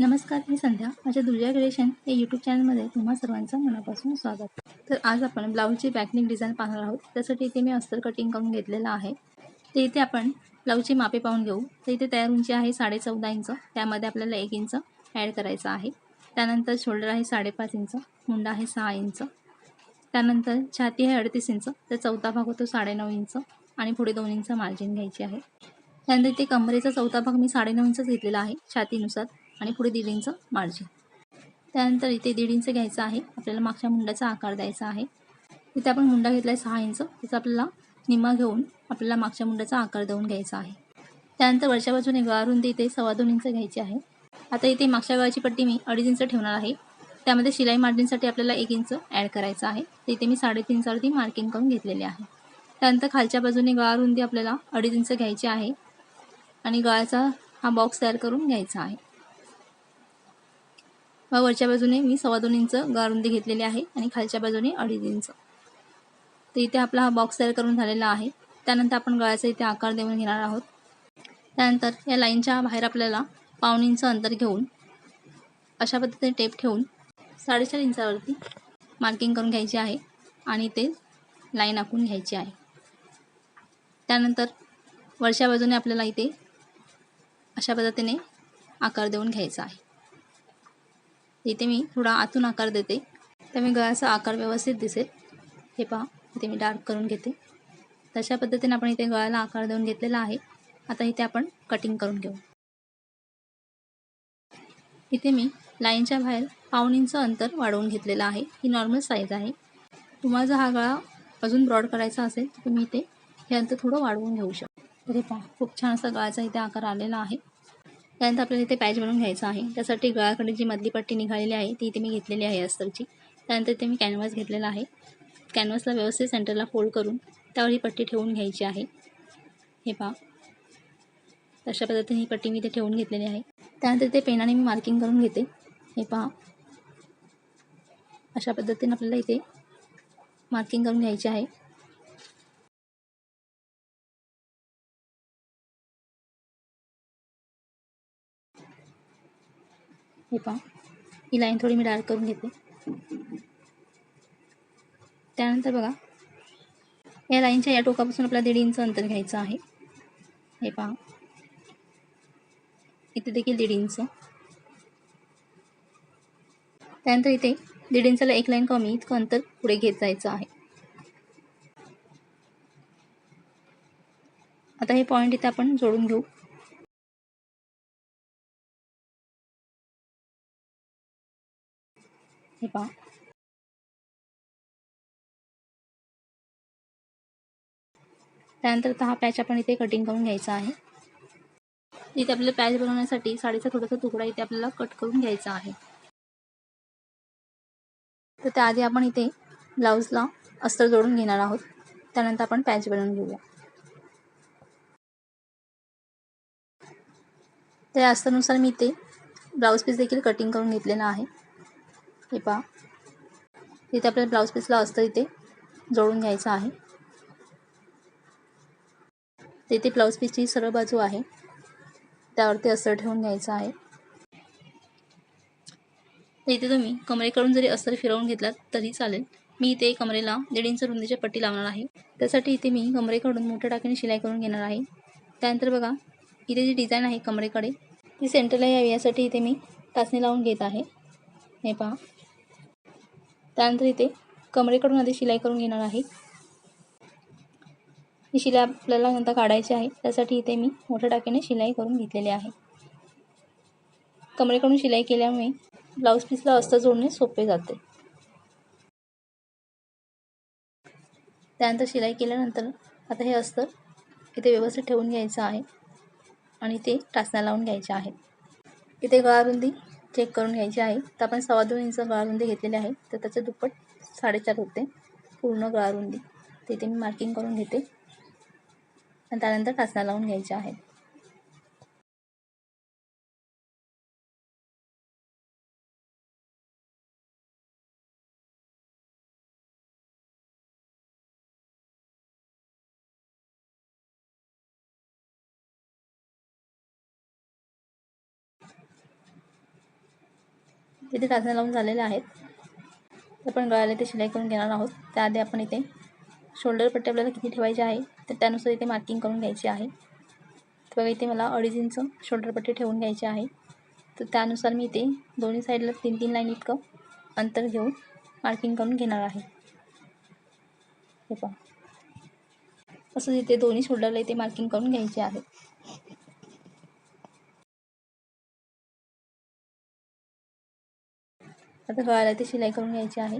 नमस्कार मी संध्या. माझ्या दुर्जा क्रिएशन या यूट्यूब चॅनलमध्ये तुम्हा सर्वांचं मनापासून स्वागत. तर आज आपण ब्लाऊजची बॅकनिक डिझाईन पाहणार आहोत. त्यासाठी इथे मी अस्तर कटिंग करून घेतलेलं आहे. तर इथे आपण ब्लाऊजची मापे पाहून घेऊ. तर इथे तयार उंची आहे साडे चौदा इंच. त्यामध्ये आपल्याला एक इंच ॲड करायचं आहे. त्यानंतर शोल्डर आहे साडेपाच इंच. मुंडा आहे सहा इंच. त्यानंतर छाती आहे अडतीस इंच. तर चौथा भाग होतो साडेनऊ इंच. आणि पुढे दोन इंच मार्जिन घ्यायची आहे. त्यानंतर इथे कमरेचा चौथा भाग मी साडेनऊ इंचच घेतलेला आहे. छातीनुसार. आणि पुढे दीड इंच मार्जिन त्यानंतर इथे दीड इंच घ्यायचं आहे. आपल्याला मागच्या मुंडाचा आकार द्यायचा आहे. इथे आपण मुंडा घेतला आहे सहा इंच. त्याचा आपल्याला निम्मा घेऊन आपल्याला मागच्या मुंडाचा आकार देऊन घ्यायचा आहे. त्यानंतर वरच्या बाजूने गळारुंदी इथे सव्वा दोन इंच घ्यायची आहे. आता इथे मागच्या गळाची पट्टी मी अडीच इंच ठेवणार आहे. त्यामध्ये शिलाई मार्जिनसाठी आपल्याला एक इंच ॲड करायचं आहे. तर इथे मी साडेतीन मार्किंग करून घेतलेली आहे. त्यानंतर खालच्या बाजूने गळारुंदी आपल्याला अडीच इंच घ्यायची आहे. आणि गळाचा हा बॉक्स तयार करून घ्यायचा आहे. व वरच्या बाजूने मी सव्वा दोन इंच गारुंदी घेतलेली आहे आणि खालच्या बाजूने अडीच इंच. तर इथे आपला हा बॉक्स तयार करून झालेला आहे. त्यानंतर आपण गळ्याचा इथे आकार देऊन घेणार आहोत. त्यानंतर या लाईनच्या बाहेर आपल्याला पाऊण इंच अंतर घेऊन अशा पद्धतीने टेप ठेवून साडेचार इंचावरती मार्किंग करून घ्यायची आहे आणि ते लाईन आखून घ्यायची आहे. त्यानंतर वरच्या बाजूने आपल्याला इथे अशा पद्धतीने आकार देऊन घ्यायचा आहे. इथे मी थोडा आतून आकार देते. त्यामुळे गळ्याचा आकार व्यवस्थित दिसेल. हे पहा इथे मी डार्क करून घेते. तशा पद्धतीने आपण इथे गळ्याला आकार देऊन घेतलेला आहे. आता इथे आपण कटिंग करून घेऊ. इथे मी लाईनच्या बाहेर पाऊण इंच अंतर वाढवून घेतलेलं आहे. ही नॉर्मल साईज आहे. तुम्हाला जर हा गळा अजून ब्रॉड करायचा असेल तर तुम्ही इथे हे अंतर थोडं वाढवून घेऊ शकता. तर हे पहा खूप छान असा गळाचा इथे आकार आलेला आहे. त्यानंतर आपल्याला इथे पॅच बनवून घ्यायचा आहे. त्यासाठी गळाकडे जी मधली पट्टी निघालेली आहे ती इथे मी घेतलेली आहे अस्तरची. त्यानंतर इथे मी कॅनव्हास घेतलेला आहे. कॅनव्हासला व्यवस्थित सेंटरला फोल्ड करून त्यावर ही पट्टी ठेवून घ्यायची आहे. हे पहा. तशा पद्धतीने ही पट्टी मी इथे ठेवून घेतलेली आहे. त्यानंतर ते पेनाने मी मार्किंग करून घेते. हे पहा. अशा पद्धतीने आपल्याला इथे मार्किंग करून घ्यायची आहे. हे पहा. ही लाईन थोडी मी डार्क करून घेते. त्यानंतर बघा या लाईनच्या या टोकापासून आपल्याला दीड इंच अंतर घ्यायचं आहे. हे पहा. इथे देखील दीड इंच. त्यानंतर इथे दीड इंचाला एक लाईन कमी इतकं अंतर पुढे घेत जायचं आहे. आता हे पॉईंट इथे आपण जोडून घेऊ. हे पहा त्यानंतर हा पॅच आपण इथे कटिंग करून घ्यायचा आहे. इथे आपल्याला पॅच बनवण्यासाठी साडीचा थोडासा तुकडा इथे आपल्याला कट करून घ्यायचा आहे. तर त्याआधी आपण इथे ब्लाऊजला अस्तर जोडून घेणार आहोत. त्यानंतर आपण पॅच बनवून घेऊया. त्या अस्तरनुसार मी इथे ब्लाऊज पीस देखील कटिंग करून घेतलेला आहे. हे पहा. इथे आपल्याला ब्लाऊज पीसला असतं इथे जोडून घ्यायचं आहे. तिथे ब्लाऊज पीसची सरळ बाजू आहे. त्यावरती अस्तर ठेवून घ्यायचं आहे. तर इथे तुम्ही कमरेकडून जरी अस्तर फिरवून घेतलात तरी चालेल. मी इथे कमरेला दीड इंच रुंदीची पट्टी लावणार आहे. त्यासाठी इथे मी कमरेकडून मोठ्या टाकीने शिलाई करून घेणार आहे. त्यानंतर बघा इथे जी डिझाईन आहे कमरेकडे ती सेंटरला यावी यासाठी इथे मी टाचणी लावून घेत आहे. हे पहा. त्यानंतर इथे कमरेकडून आधी शिलाई करून घेणार आहे. ही शिलाई आपल्याला नंतर काढायची आहे. त्यासाठी इथे मी मोठ्या टाक्याने शिलाई करून घेतलेली आहे. कमरेकडून शिलाई केल्यामुळे ब्लाऊज पीसला अस्तर जोडणे सोपे जाते. त्यानंतर शिलाई केल्यानंतर आता हे अस्तर इथे व्यवस्थित ठेवून घ्यायचं आहे आणि ते टाचण्या लावून घ्यायचे आहे इथे गळारुंदी चेक करून घ्यायची आहे. तर आपण सव्वा दोन इंच गळारुंदी घेतलेली आहे. तर त्याचं दुप्पट साडेचार होते. पूर्ण गळारुंदी तिथे मी मार्किंग करून घेते. आणि त्यानंतर टाचण्या लावून घ्यायच्या आहेत. तिथे टाचण्या लावून झालेल्या आहेत. तर आपण गळ्याला इथे शिलाई करून घेणार आहोत. त्याआधी आपण इथे शोल्डर पट्टी आपल्याला किती ठेवायची आहे तर त्यानुसार इथे मार्किंग करून घ्यायची आहे. तर बघा इथे मला अडीच इंच शोल्डर पट्टी ठेवून घ्यायची आहे. तर त्यानुसार मी इथे दोन्ही साईडला तीन तीन लाईन इतकं अंतर घेऊन मार्किंग करून घेणार आहे. हे पहा. असं इथे दोन्ही शोल्डरला इथे मार्किंग करून घ्यायचे आहे. आता गळाला ती शिलाई करून घ्यायची आहे.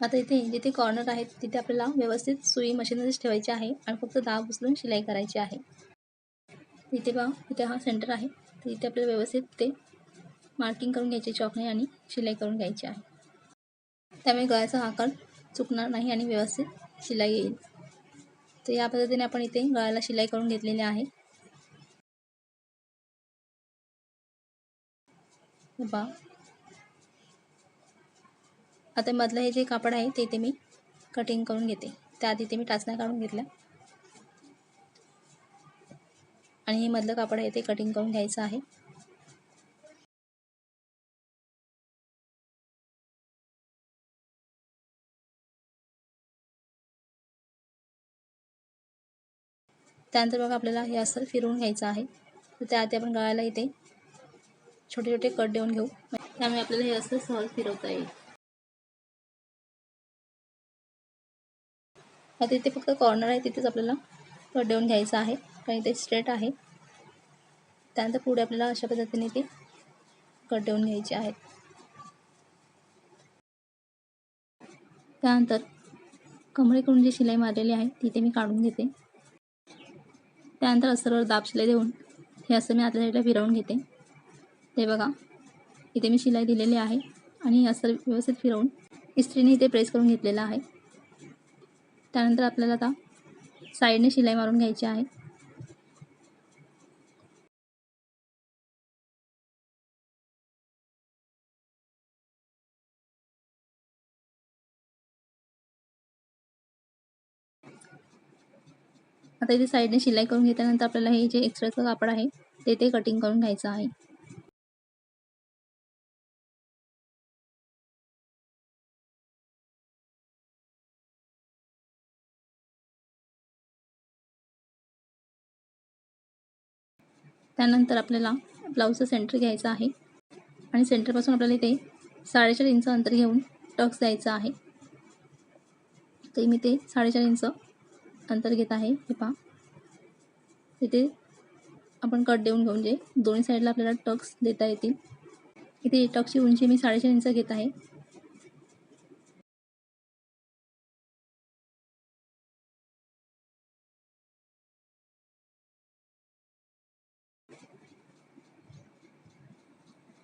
आता इथे जिथे कॉर्नर आहेत तिथे आपल्याला व्यवस्थित सुई मशीनमध्येच ठेवायची आहे आणि फक्त दाब उचलून शिलाई करायची आहे. इथे पहा इथे हा सेंटर आहे. तर इथे आपल्याला व्यवस्थित ते मार्किंग करून घ्यायचे चॉकने आणि शिलाई करून घ्यायची आहे. त्यामुळे गळ्याचा आकार चुकणार नाही आणि व्यवस्थित शिलाई येईल. तर या पद्धतीने आपण इथे गळ्याला शिलाई करून घेतलेली आहे. पहा आता मधलं हे जे कापड आहे ते इथे मी कटिंग करून घेते. त्याआधी इथे मी टाचण्या काढून घेतल्या. आणि हे मधलं कापड आहे ते कटिंग करून घ्यायचं आहे. त्यानंतर बघा आपल्याला हे असं फिरवून घ्यायचं आहे. तर त्याआधी आपण गळायला इथे छोटे छोटे कट देऊन घेऊ. त्यामुळे आपल्याला हे असं सहज फिरवता येईल. आता इथे फक्त कॉर्नर आहे तिथेच आपल्याला कट देऊन घ्यायचं आहे. कारण इथे स्ट्रेट आहे. त्यानंतर पुढे आपल्याला अशा पद्धतीने ते कट देऊन घ्यायचे आहेत. त्यानंतर कमरेकडून जी शिलाई मारलेली आहे तिथे मी काढून घेते. त्यानंतर असं दाब शिलाई देऊन हे असं मी आतल्या साईडला फिरवून घेते. ते बघा इथे मी शिलाई दिलेली आहे आणि असं व्यवस्थित फिरवून इस्त्रीने इथे प्रेस करून घेतलेलं आहे. त्यानंतर आपल्याला आता साईडने शिलाई मारून घ्यायची आहे. आता इथे साईडने शिलाई करून घेतल्यानंतर आपल्याला हे जे एक्स्ट्राचं कापड आहे ते ते कटिंग करून घ्यायचं आहे. त्यानंतर आपल्याला ब्लाऊजचं सेंटर घ्यायचं आहे. आणि सेंटरपासून आपल्याला इथे साडेचार इंच अंतर घेऊन टक्स द्यायचं आहे. तर मी ते साडेचार इंच अंतर घेत आहे. हे पहा. इथे आपण कट देऊन घेऊन जे दोन्ही साईडला आपल्याला टक्स देता येतील. इथे टक्सची उंची मी साडेचार इंच घेत आहे.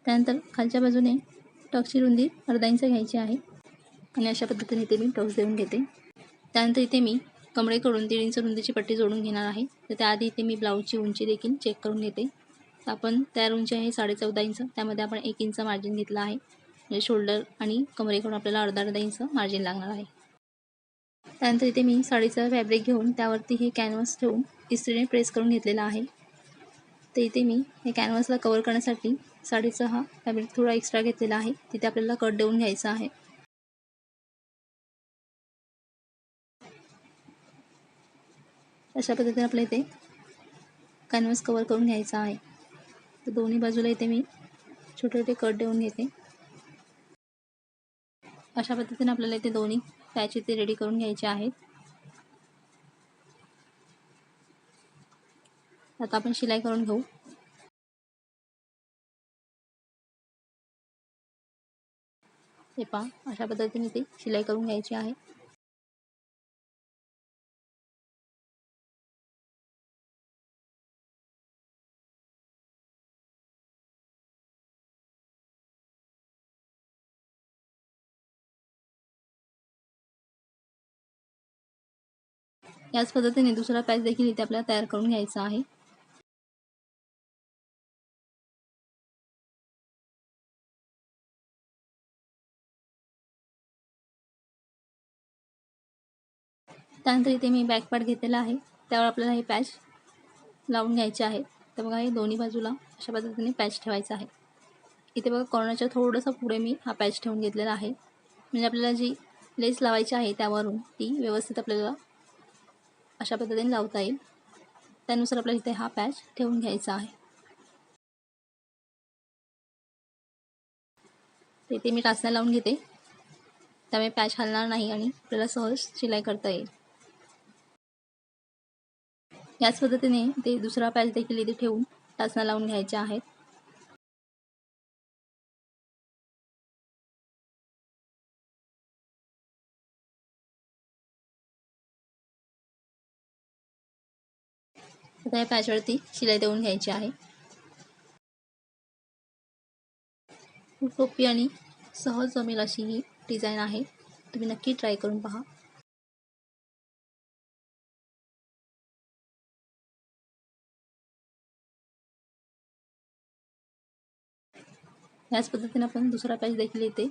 त्यानंतर खालच्या बाजूने टक्सची रुंदी अर्धा इंच घ्यायची आहे. आणि अशा पद्धतीने इथे मी टक्स देऊन घेते. त्यानंतर इथे मी कमरेकडून दीड इंच रुंदीची पट्टी जोडून घेणार आहे. तर त्याआधी इथे मी ब्लाऊजची उंची देखील चेक करून घेते. तर आपण तयार उंची आहे साडे चौदा इंच. त्यामध्ये आपण एक इंच मार्जिन घेतलं आहे. म्हणजे शोल्डर आणि कमरेकडून आपल्याला अर्धा अर्धा इंच मार्जिन लागणार आहे. त्यानंतर इथे मी साडीचा फॅब्रिक घेऊन त्यावरती हे कॅनव्हास ठेवून इस्त्रीने प्रेस करून घेतलेला आहे. तर इथे मी हे कॅनव्हासला कवर करण्यासाठी साडीचा हा फॅब्रिक थोडा एक्स्ट्रा घेतलेला आहे. तिथे आपल्याला कट देऊन घ्यायचा आहे. अशा पद्धतीने आपल्या इथे कॅनव्हस कवर करून घ्यायचा आहे. तर दोन्ही बाजूला इथे मी छोटे छोटे कट देऊन घेते. अशा पद्धतीने आपल्याला इथे दोन्ही पॅच इथे रेडी करून घ्यायचे आहेत. आता आपण शिलाई करून घेऊ. हे पहा अशा पद्धतीने ते शिलाई करून घ्यायची आहे. याच पद्धतीने दुसरा पॅच देखील इथे आपल्याला तयार करून घ्यायचा आहे. त्यानंतर इथे मी बॅक पार्ट घेतलेला आहे. त्यावर आपल्याला हे पॅच लावून घ्यायचे आहे. तर बघा हे दोन्ही बाजूला अशा पद्धतीने पॅच ठेवायचा आहे. इथे बघा कॉर्नरच्या थोडंसं पुढे मी हा पॅच ठेवून घेतलेला आहे. म्हणजे आपल्याला जी लेस लावायची आहे त्यावरून ती व्यवस्थित आपल्याला अशा पद्धतीने लावता येईल. त्यानुसार आपल्याला इथे हा पॅच ठेवून घ्यायचा आहे. इथे मी टाचण्या लावून घेते. त्यामुळे पॅच हलणार नाही आणि आपल्याला सहज शिलाई करता येईल. याच पद्धतीने ते दुसरा पॅच देखील इथे ठेवून टाचण्या लावून घ्यायच्या आहेत. आता या पॅचवरती शिलाई देऊन घ्यायची आहे. सोपी आणि सहज जमेल अशी ही डिझाईन आहे. तुम्ही नक्की ट्राय करून पहा. याच पद्धतीने आपण दुसरा पॅच देखील इथे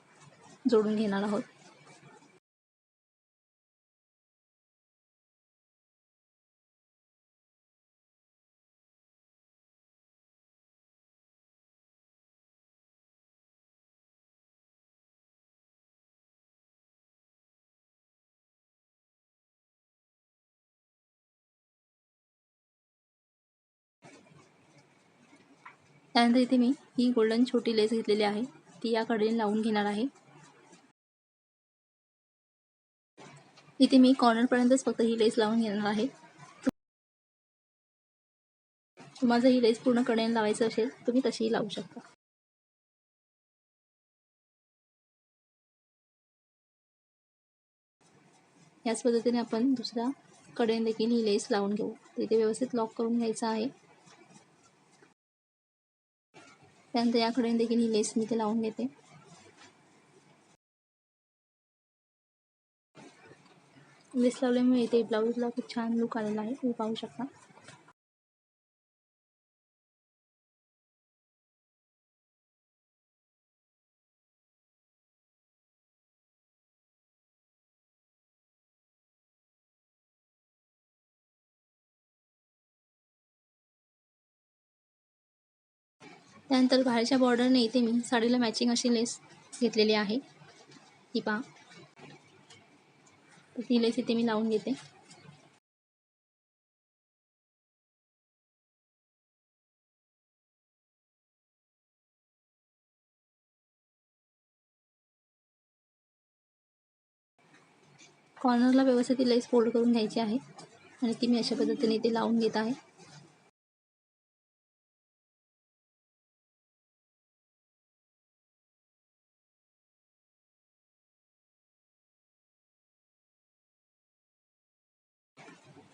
जोडून घेणार आहोत. त्यानंतर इथे मी ही गोल्डन छोटी लेस घेतलेली आहे. ती या कडेने लावून घेणार आहे. इथे मी कॉर्नरपर्यंतच फक्त ही लेस लावून घेणार आहे. तुम्हाला ही लेस पूर्ण कडेने लावायचं असेल तुम्ही तशीही लावू शकता. याच पद्धतीने आपण दुसऱ्या कडेने देखील ही लेस लावून घेऊ. तिथे व्यवस्थित लॉक करून घ्यायचं आहे. त्यानंतर याकडे देखील ही लेस मी ते लावून घेते. लेस लावल्यामुळे इथे ब्लाऊजला खूप छान लुक आलेला आहे. तुम्ही पाहू शकता. त्यानंतर बाहेरच्या बॉर्डरने इथे मी साडीला मॅचिंग अशी लेस घेतलेली आहे. ती पहा ती लेस इथे मी लावून घेते. कॉर्नरला व्यवस्थित लेस फोल्ड करून घ्यायची आहे. आणि ती मी अशा पद्धतीने इथे लावून घेत आहे.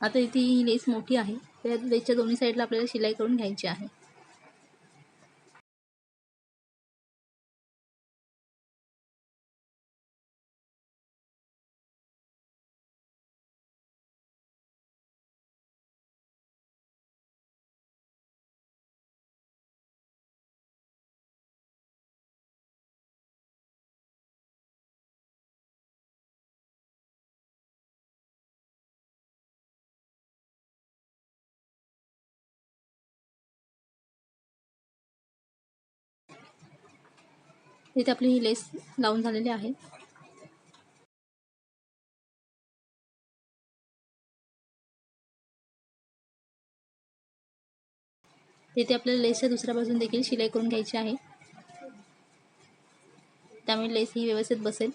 आता इथे ही लेस मोठी आहे. त्या लेसच्या दोन्ही साईडला आपल्याला शिलाई करून घ्यायची आहे. इथे आपली ही लेस लावून झालेली आहे. तिथे आपल्याला लेसच्या दुसऱ्या बाजून देखील शिलाई करून घ्यायची आहे. त्यामुळे लेस ही व्यवस्थित बसेल.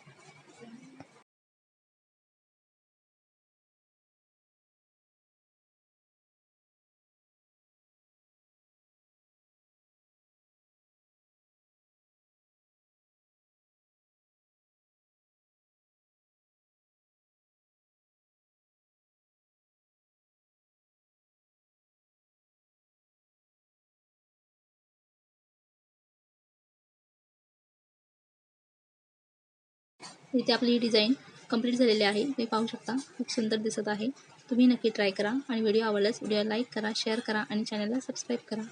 इथे आपली डिझाईन कंप्लीट झालेली आहे. तुम्ही पाहू शकता खूप सुंदर दिसत आहे. तुम्ही नक्की ट्राय करा आणि व्हिडिओ आवडल्यास व्हिडिओ लाईक करा शेअर करा आणि चॅनलला सबस्क्राईब करा.